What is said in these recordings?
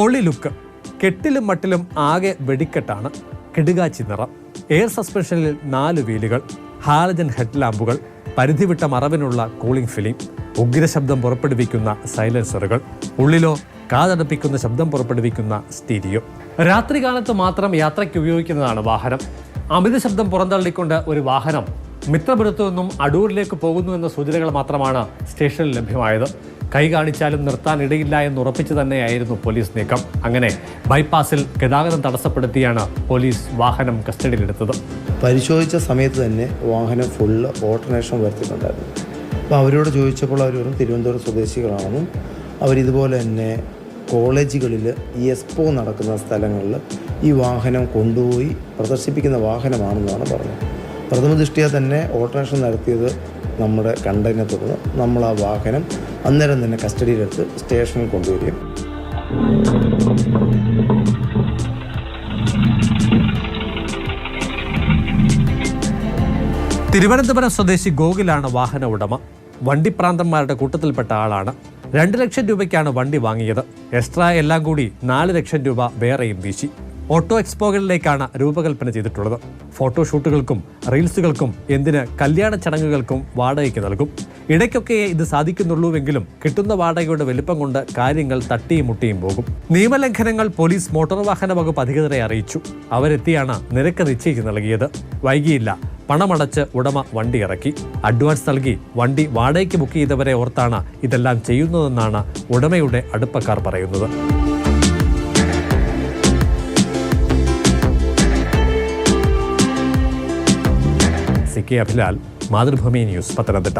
പൊള്ളി ലുക്ക് കെട്ടിലും മട്ടിലും ആകെ വെടിക്കെട്ടാണ് കിടുകാച്ചി നിറം. എയർ സസ്പെൻഷനിൽ നാല് വീലുകൾ ഹാലജൻ ഹെഡ് ലാമ്പുകൾ പരിധിവിട്ട മറവിനുള്ള കൂളിംഗ് ഫിലിം ഉഗ്രശബ്ദം പുറപ്പെടുവിക്കുന്ന സൈലൻസറുകൾ ഉള്ളിലോ കാതടപ്പിക്കുന്ന ശബ്ദം പുറപ്പെടുവിക്കുന്ന സ്റ്റീരിയോ. രാത്രികാലത്ത് മാത്രം യാത്രയ്ക്ക് ഉപയോഗിക്കുന്നതാണ് വാഹനം. അമിത ശബ്ദം പുറന്തള്ളിക്കൊണ്ട് ഒരു വാഹനം മിത്രപുരത്തു നിന്നും അടൂരിലേക്ക് പോകുന്നു എന്ന സൂചനകൾ മാത്രമാണ് സ്റ്റേഷനിൽ ലഭ്യമായത്. കൈ കാണിച്ചാലും നിർത്താനിടയില്ല എന്ന് ഉറപ്പിച്ചു തന്നെയായിരുന്നു പോലീസ് നീക്കം. അങ്ങനെ ബൈപ്പാസിൽ ഗതാഗതം തടസ്സപ്പെടുത്തിയാണ് പോലീസ് വാഹനം കസ്റ്റഡിയിലെടുത്തത്. പരിശോധിച്ച സമയത്ത് തന്നെ വാഹനം ഫുള്ള് ഓൾട്ടർനേഷൻ വരുത്തിയിട്ടുണ്ടായിരുന്നു. അപ്പോൾ അവരോട് ചോദിച്ചപ്പോൾ അവർ വെറും തിരുവനന്തപുരം സ്വദേശികളാണെന്നും അവരിതുപോലെ തന്നെ കോളേജുകളിൽ ഈ എക്സ്പോ നടക്കുന്ന സ്ഥലങ്ങളിൽ ഈ വാഹനം കൊണ്ടുപോയി പ്രദർശിപ്പിക്കുന്ന വാഹനമാണെന്നാണ് പറഞ്ഞത്. പ്രഥമ ദൃഷ്ടിയ തന്നെ ഓട്ടോറിക്ഷ നടത്തിയത് നമ്മുടെ കണ്ടതിനെ തുടർന്ന് നമ്മൾ ആ വാഹനം അന്നേരം തന്നെ കസ്റ്റഡിയിലെടുത്ത് സ്റ്റേഷനിൽ കൊണ്ടുവരികയും. തിരുവനന്തപുരം സ്വദേശി ഗോകുലാണ് വാഹന ഉടമ. വണ്ടിപ്രാന്തന്മാരുടെ കൂട്ടത്തിൽപ്പെട്ട ആളാണ്. രണ്ട് ലക്ഷം രൂപയ്ക്കാണ് വണ്ടി വാങ്ങിയത്. എക്സ്ട്രാ എല്ലാം കൂടി നാല് ലക്ഷം രൂപ വേറെയും വീശി. ഓട്ടോ എക്സ്പോകളിലേക്കാണ് രൂപകൽപ്പന ചെയ്തിട്ടുള്ളത്. ഫോട്ടോഷൂട്ടുകൾക്കും റീൽസുകൾക്കും എന്തിന് കല്യാണ ചടങ്ങുകൾക്കും വാടകയ്ക്ക് നൽകും. ഇടയ്ക്കൊക്കെ ഇത് സാധിക്കുന്നുള്ളൂവെങ്കിലും കിട്ടുന്ന വാടകയുടെ വലിപ്പം കൊണ്ട് കാര്യങ്ങൾ തട്ടിയും മുട്ടിയും പോകും. നിയമലംഘനങ്ങൾ പോലീസ് മോട്ടോർ വാഹന വകുപ്പ് അധികൃതരെ അറിയിച്ചു. അവരെത്തിയാണ് നിരക്ക് നിശ്ചയിച്ച് നൽകിയത്. വൈകിയില്ല പണമടച്ച് ഉടമ വണ്ടി ഇറക്കി. അഡ്വാൻസ് നൽകി വണ്ടി വാടകയ്ക്ക് ബുക്ക് ചെയ്തവരെ ഓർത്താണ് ഇതെല്ലാം ചെയ്യുന്നതെന്നാണ് ഉടമയുടെ അടുപ്പക്കാർ പറയുന്നത്. K Abhilal Mathrubhumi news Pathanamthitta.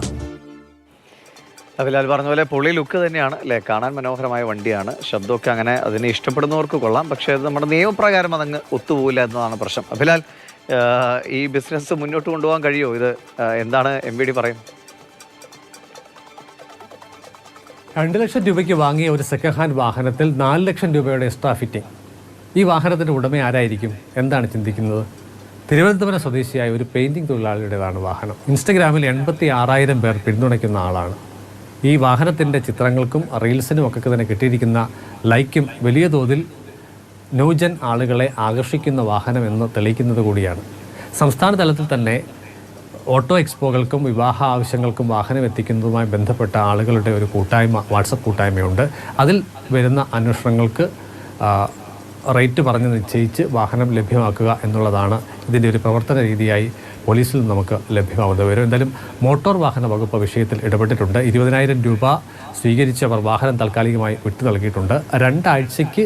Abhilal പറഞ്ഞ പോലെ പൊളി ലുക്ക് തന്നെയാണ് അല്ലേ? കാണാൻ മനോഹരമായ വണ്ടിയാണ്. ശബ്ദമൊക്കെ അങ്ങനെ അതിനെ ഇഷ്ടപ്പെടുന്നവർക്ക് കൊള്ളാം. പക്ഷേ അത് നമ്മുടെ നിയമപ്രകാരം അതങ്ങ് ഒത്തുപോകില്ല എന്നതാണ് പ്രശ്നം. അഭിലാൽ ഈ ബിസിനസ് മുന്നോട്ട് കൊണ്ടുപോകാൻ കഴിയുമോ ഇത് എന്താണ് എം വി ഡി പറയും? രണ്ട് ലക്ഷം രൂപയ്ക്ക് വാങ്ങിയ ഒരു സെക്കൻഡ് ഹാൻഡ് വാഹനത്തിൽ നാല് ലക്ഷം രൂപയുടെ എക്സ്ട്രാ ഫിറ്റിംഗ് ഈ വാഹനത്തിന്റെ ഉടമ ആരായിരിക്കും? എന്താണ് ചിന്തിക്കുന്നത്? തിരുവനന്തപുരം സ്വദേശിയായ ഒരു പെയിന്റിംഗ് തൊഴിലാളിയുടേതാണ് വാഹനം. ഇൻസ്റ്റഗ്രാമിൽ എൺപത്തി ആറായിരം പേർ പിന്തുണയ്ക്കുന്ന ആളാണ്. ഈ വാഹനത്തിന്റെ ചിത്രങ്ങൾക്കും റീൽസിനും ഒക്കെ തന്നെ കിട്ടിയിരിക്കുന്ന ലൈക്കും വലിയ തോതിൽ ന്യൂജൻ ആളുകളെ ആകർഷിക്കുന്ന വാഹനം എന്ന് തെളിയിക്കുന്നത് കൂടിയാണ്. സംസ്ഥാന തലത്തിൽ തന്നെ ഓട്ടോ എക്സ്പോകൾക്കും വിവാഹ ആവശ്യങ്ങൾക്കും വാഹനം എത്തിക്കുന്നതുമായി ബന്ധപ്പെട്ട ആളുകളുടെ ഒരു കൂട്ടായ്മ വാട്സപ്പ് കൂട്ടായ്മയുണ്ട്. അതിൽ വരുന്ന അന്വേഷണങ്ങൾക്ക് റേറ്റ് പറഞ്ഞ് നിശ്ചയിച്ച് വാഹനം ലഭ്യമാക്കുക എന്നുള്ളതാണ് ഇതിന്റെ ഒരു പ്രവർത്തന രീതിയായി പോലീസിൽ നമുക്ക് ലഭ്യമാവുന്നത് വരും. എന്തായാലും മോട്ടോർ വാഹന വകുപ്പ് വിഷയത്തിൽ ഇടപെട്ടിട്ടുണ്ട്. ഇരുപതിനായിരം രൂപ സ്വീകരിച്ചവർ വാഹനം താൽക്കാലികമായി വിട്ടു നൽകിയിട്ടുണ്ട്. രണ്ടാഴ്ചയ്ക്ക്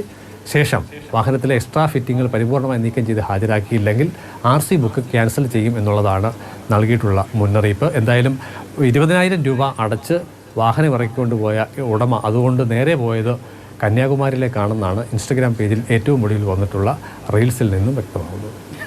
ശേഷം വാഹനത്തിലെ എക്സ്ട്രാ ഫിറ്റിങ്ങൾ പരിപൂർണമായി നീക്കം ചെയ്ത് ഹാജരാക്കിയില്ലെങ്കിൽ ആർ സി ബുക്ക് ക്യാൻസൽ ചെയ്യും എന്നുള്ളതാണ് നൽകിയിട്ടുള്ള മുന്നറിയിപ്പ്. എന്തായാലും ഇരുപതിനായിരം രൂപ അടച്ച് വാഹനം ഇറക്കിക്കൊണ്ട് പോയ ഉടമ അതുകൊണ്ട് നേരെ പോയത് കന്യാകുമാരിയിലേക്കാണെന്നാണ് ഇൻസ്റ്റഗ്രാം പേജിൽ ഏറ്റവും ഒടുവിൽ വന്നിട്ടുള്ള റീൽസിൽ നിന്നും വ്യക്തമാകുന്നത്.